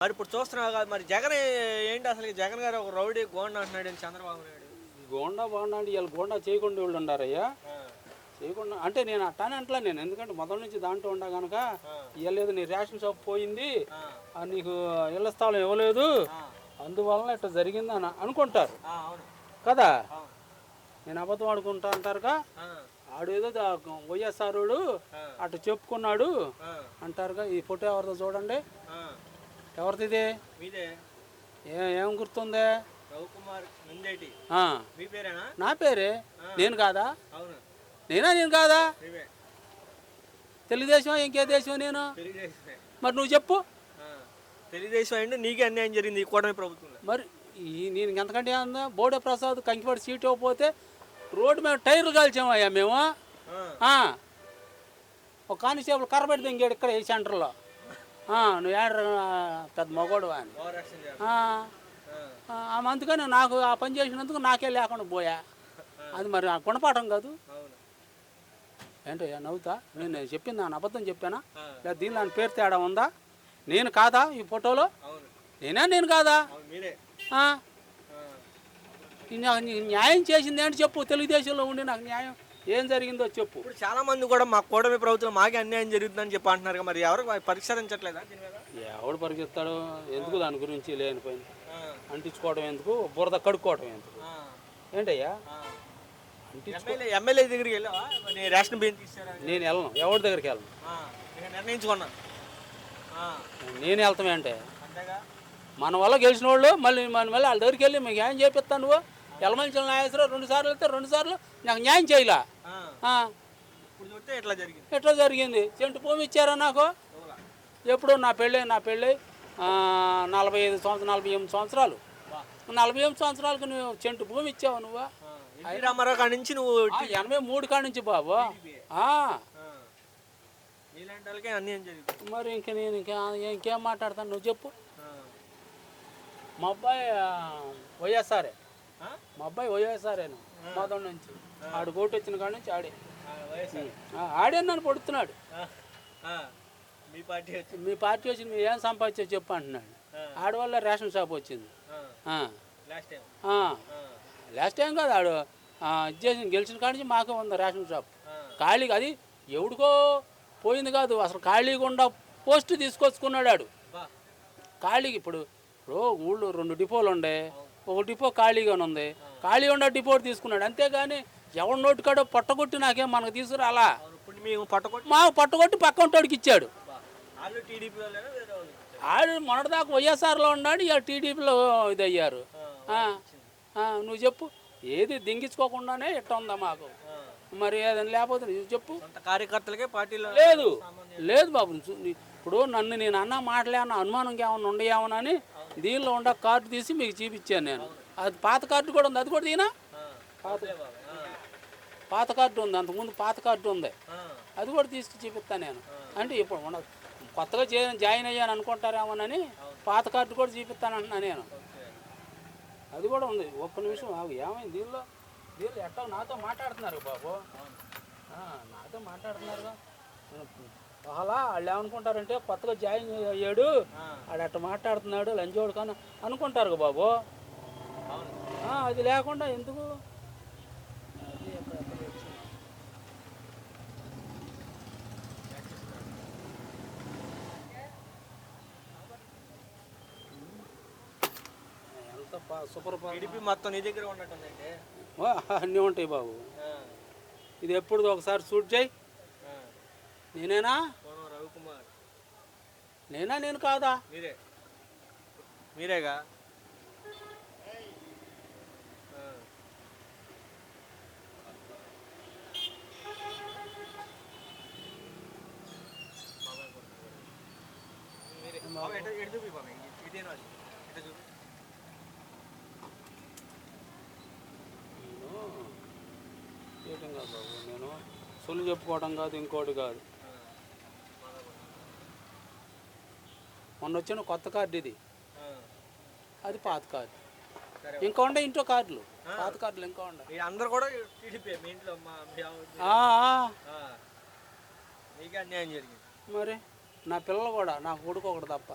మరి ఇప్పుడు చూస్తున్నావు కదా మరి జగన్ ఏంటి అసలు జగన్ గారు ఒక రౌడీ గోండ అంటున్నాడు చంద్రబాబు నాయుడు? గోండా బాగుండా అంటే వీళ్ళు గోండా చేయకుండా వాళ్ళు ఉండారయ్యా. చేయకుండా అంటే నేను అట్టానే అంటలే నేను ఎందుకంటే మొదటి నుంచి దాంట్లో ఉండా కనుక ఇవ్వలేదు నీ రేషన్ షాప్ పోయింది నీకు ఇళ్ళ స్థలం ఇవ్వలేదు అందువలన ఇట్లా జరిగింది అని అనుకుంటారు. కదా? నేను అబద్ధం ఆడుకుంటా అంటారుగా? ఆడేదో వైఎస్ఆర్ అటు చెప్పుకున్నాడు అంటారుగా ఈ ఫోటో ఎవరిదో చూడండి. ఎవరిది ఇది మీదే. ఏ గుర్తుంది? రవికుమార్ నందేటి. ఆ, మీ పేరేనా? నా పేరే? నేను కాదా? అవును. నేనా? నేను కాదా? తెలుగుదేశం ఇంకే దేశం నేను? మరి నువ్వు చెప్పు. తెలుగుదేశం అండి నీకే అన్యాయం జరిగింది ఈ కూటమి ప్రభుత్వంలో. మరి ఈ నేను ఎంతకంటే అందా బోడే ప్రసాద్ కంకిపాటి సీట్ ఇవ్వకపోతే రోడ్డు మీద టైర్లు కాల్చామయ్యా మేము. ఒక కానిస్టేబుల్ కర్రబెట్టి దింగాడు ఇక్కడ ఈ సెంటర్లో. నువ్వు ఏడ పెద్ద మగోడు అని అందుకని నాకు ఆ పని చేసినందుకు నాకే లేకుండా పోయా. అది మరి ఆ గుణపాఠం కాదు. ఏంటో నవ్వుతా? నేను చెప్పింది నా అబద్ధం చెప్పానా? లేదా దీనిలో ఆయన పేరు తేడా ఉందా? నేను కాదా ఈ ఫోటోలో? నేనా? నేను కాదా? నాకు నీ న్యాయం చేసింది ఏంటి చెప్పు? తెలుగుదేశంలో ఉండి నాకు న్యాయం ఏం జరిగిందో చెప్పు. ఇప్పుడు చాలా మంది కూడా మా కూటమి ప్రభుత్వం మాకే అన్యాయం జరుగుతుందని చెప్పి అంటున్నారు కదా, మరి ఎవరు? పరిష్కరించట్లేదా ఎవడు పరిగెత్తాడు ఎందుకు దాని గురించి లేనిపోయింది? అంటించుకోవడం ఎందుకు? బురద కడుక్కోవడం ఎందుకు? ఏంటయ్యా? ఎమ్మెల్యే దగ్గరికి వెళ్ళావా? రేషన్ బియ్యం నేను వెళ్ళను. ఎవరి దగ్గరికి వెళ్ళను? నిర్ణయించుకున్నా. నేను వెళ్తామేంటే మన వల్ల గెలిచిన వాళ్ళు మళ్ళీ మన మళ్ళీ వాళ్ళ దగ్గరికి వెళ్ళి మీకు న్యాయం చేపిస్తాను నువ్వు. ఎలమంచి నాగేశ్వరరావు రెండు సార్లు వెళ్తే రెండు సార్లు నాకు న్యాయం చేయలా. ఎట్లా జరిగింది? చెంటు భూమి ఇచ్చారా నాకు? ఎప్పుడు నా పెళ్ళి నా పెళ్ళి నలభై ఐదు సంవత్సరాలు నలభై ఎనిమిది సంవత్సరాలు. నలభై ఎనిమిది సంవత్సరాలకు నువ్వు చెంటు భూమి ఇచ్చావు నువ్వు? రామారావు కాడి నుంచి నువ్వు ఎనభై మూడు కాడ నుంచి బాబు. మరి ఇంక నేను ఇంకా ఇంకేం మాట్లాడతాను? నువ్వు చెప్పు. మా అబ్బాయి ఆ, వైఎస్ఆరే. ఆ? మా అబ్బాయి వైఎస్ఆరేను మొదటి నుంచి. ఆడు కోటి వచ్చిన కాడ నుంచి ఆడే. ఆడే నన్ను పడుతున్నాడు. మీ పార్టీ వచ్చి మీ పార్టీ వచ్చి మీరు ఏం సంపాదించో చెప్పు అంటున్నాడు. ఆడవల్ల రేషన్ షాప్ వచ్చింది. లాస్ట్ టైం కాదు ఆడు చేసిన గెలిచిన కాడ నుంచి మాకే ఉంది రేషన్ షాప్. ఖాళీగా అది ఎవడికో పోయింది కాదు అసలు ఖాళీగా ఉండ పోస్ట్ తీసుకొచ్చుకున్నాడు ఆడు. ఖాళీకి ఇప్పుడు ఇప్పుడు ఊళ్ళో రెండు డిపోలు ఉండే ఒక డిపో ఖాళీగానే ఉంది. ఖాళీ ఉండే డిపో తీసుకున్నాడు. అంతేగాని ఎవరి నోటి కాడో పట్టగొట్టి నాకేం మనకు తీసుకురాలా అవును, ఇప్పుడు మేము పట్టుకొట్టి మా పట్టగొట్టి పక్కంటోడికి ఇచ్చాడు. ఆడు మొన్నటిదాకా వైఎస్ఆర్లో ఉన్నాడు ఇక టీడీపీలో ఇది అయ్యారు నువ్వు చెప్పు. ఏది దింగించుకోకుండానే ఇట్ట ఉందా మాకు. మరి ఏదైనా లేకపోతే నువ్వు చెప్పు. కార్యకర్తలకే పార్టీలో లేదు. లేదు. బాబు. ఇప్పుడు నన్ను నేను అన్న మాటలే అన్న అనుమానంగా ఏమన్నా ఉండేమోనని దీనిలో ఉండ కార్డు తీసి మీకు చూపించాను నేను. అది పాత కార్డు కూడా ఉంది. అది కూడా తీనా పాత పాత కార్డు ఉంది. అంతకుముందు పాత కార్డు ఉంది. అది కూడా తీసుకు చూపిస్తాను నేను. అంటే ఇప్పుడు ఉండదు కొత్తగా చే జాయిన్ అయ్యాను అనుకుంటారేమోనని పాత కార్డు కూడా చూపిస్తాను అంటున్నా నేను. అది కూడా ఉంది. ఒక్క నిమిషం ఆగు. ఏమైంది? దీనిలో దీనిలో ఎట్టా నాతో మాట్లాడుతున్నారు బాబు? నాతో మాట్లాడుతున్నారుగా. అలా వాళ్ళు ఏమనుకుంటారంటే కొత్తగా జాయిన్ అయ్యాడు వాడు అట్ట మాట్లాడుతున్నాడు లంచోడు కానీ అనుకుంటారు బాబు. అది లేకుండా ఎందుకు? సూపర్ మొత్తం నీ దగ్గర ఉన్నట్టుందండి. అన్నీ ఉంటాయి బాబు. ఇది ఎప్పుడు ఒకసారి షూట్ చేయి. నేనేనా? రవికుమార్. నేనా నేను కాదా? మీరే. మీరేగా? నేను సొల్లు చెప్పుకోవడం కాదు ఇంకోటి కాదు ఆ. మాదాపూర్. మొన్న వచ్చిన కొత్త కార్డు ఇది. అది పాత కార్డు. ఇంకా ఉండే ఇంట్లో కార్డులు. పాత కార్డులు ఇంకా ఉండే. అందరు కూడా టీడీపీ మీ ఇంట్లో అన్యాయం జరిగింది. మరి నా పిల్లలు కూడా నా కొడుకు ఒకటి తప్ప